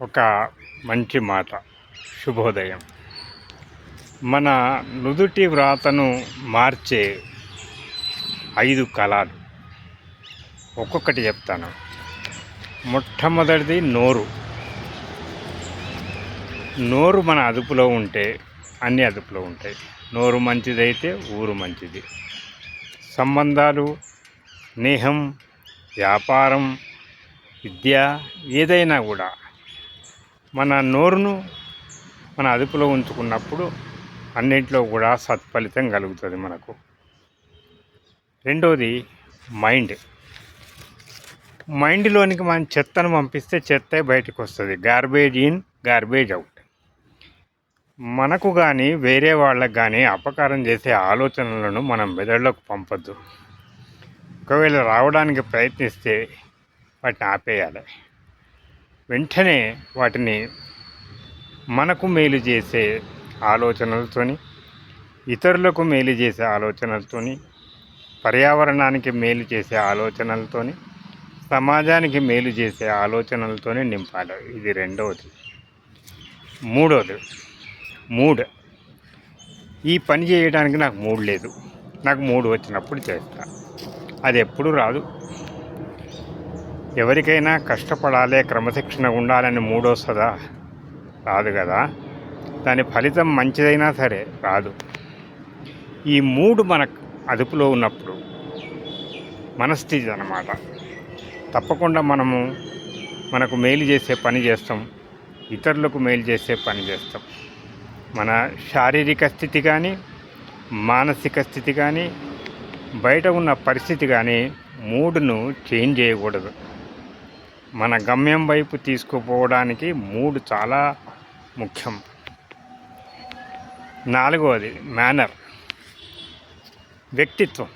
ఒక మంచి మాట శుభోదయం. మన నుదుటి వ్రాతను మార్చే ఐదు కళలు. ఒక్కొక్కటి చెప్తాను. మొట్టమొదటిది నోరు. నోరు మన అదుపులో ఉంటే అన్ని అదుపులో ఉంటాయి. నోరు మంచిదైతే ఊరు మంచిది. సంబంధాలు స్నేహం వ్యాపారం విద్య ఏదైనా కూడా మన నోరును మన అదుపులో ఉంచుకున్నప్పుడు అన్నింటిలో కూడా సత్ఫలితం కలుగుతుంది మనకు. రెండవది మైండ్. మైండ్లోనికి మనం చెత్తను పంపిస్తే చెత్త బయటకు వస్తుంది గార్బేజ్ ఇన్ గార్బేజ్ అవుట్. మనకు కానీ వేరే వాళ్ళకు కానీ అపకారం చేసే ఆలోచనలను మనం మెదడులోకి పంపద్దు. ఒకవేళ రావడానికి ప్రయత్నిస్తే వాటిని ఆపేయాలి. వెంటనే వాటిని మనకు మేలు చేసే ఆలోచనలతోని ఇతరులకు మేలు చేసే ఆలోచనలతోని పర్యావరణానికి మేలు చేసే ఆలోచనలతోని సమాజానికి మేలు చేసే ఆలోచనలతోనే నింపాలి. ఇది రెండవది. మూడవది మూడ్. ఈ పని చేయడానికి నాకు మూడ్ లేదు. నాకు మూడు వచ్చినప్పుడు చేస్తా. అది ఎప్పుడు రాదు. ఎవరికైనా కష్టపడాలి క్రమశిక్షణ ఉండాలని మూడో సదా రాదు కదా. దాని ఫలితం మంచిదైనా సరే రాదు. ఈ మూడు మన అదుపులో ఉన్నప్పుడు మనస్థితి అన్నమాట. తప్పకుండా మనము మనకు మేలు చేసే పని చేస్తాం ఇతరులకు మేలు చేసే పని చేస్తాం. మన శారీరక స్థితి కానీ మానసిక స్థితి కానీ బయట ఉన్న పరిస్థితి కానీ మూడును చేంజ్ చేయకూడదు. మన గమ్యం వైపు తీసుకుపోవడానికి మూడు చాలా ముఖ్యం. నాలుగవది మేనర్ వ్యక్తిత్వం.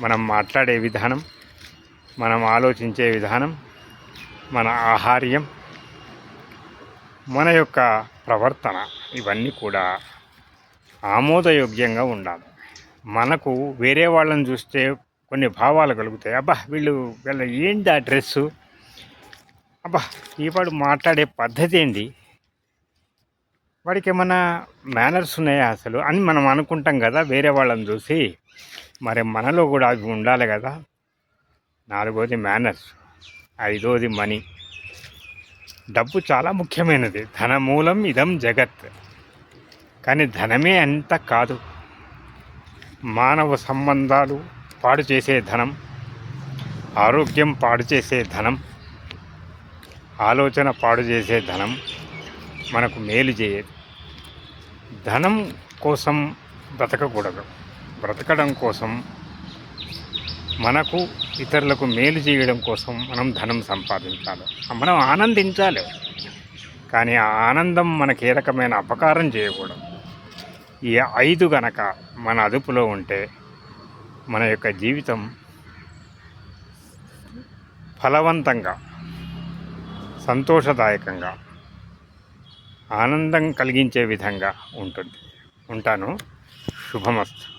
మనం మాట్లాడే విధానం మనం ఆలోచించే విధానం మన ఆహార్యం మన యొక్క ప్రవర్తన ఇవన్నీ కూడా ఆమోదయోగ్యంగా ఉండాలి. మనకు వేరే వాళ్ళని చూస్తే కొన్ని భావాలు కలుగుతాయి. అబ్బా వీళ్ళు వీళ్ళ ఏంటి ఆ డ్రెస్సు? అబ్బా ఈవాడు మాట్లాడే పద్ధతి ఏంటి? వాడికి ఏమన్నా మేనర్స్ ఉన్నాయా అసలు? అని మనం అనుకుంటాం కదా వేరే వాళ్ళని చూసి. మరి మనలో కూడా అవి ఉండాలి కదా. నాలుగోది మేనర్స్ ఐదోది మనీ డబ్బు చాలా ముఖ్యమైనది. ధన మూలం ఇదం జగత్. కానీ ధనమే అంత కాదు. మానవ సంబంధాలు పాడు చేసే ధనం ఆరోగ్యం పాడు చేసే ధనం. ఆలోచన పాడు చేసే ధనం మనకు మేలు చేయదు. ధనం కోసం బ్రతకకూడదు. బ్రతకడం కోసం మనకు ఇతరులకు మేలు చేయడం కోసం మనం ధనం సంపాదించాలి. మనం ఆనందించాలి. కానీ ఆ ఆనందం మనకు ఏ రకమైన అపకారం చేయకూడదు. ఈ ఐదు గనక మన అదుపులో ఉంటే మన యొక్క జీవితం ఫలవంతంగా సంతోషదాయకంగా ఆనందం కలిగించే విధంగా ఉంటుంది. ఉంటాను. శుభమస్తు.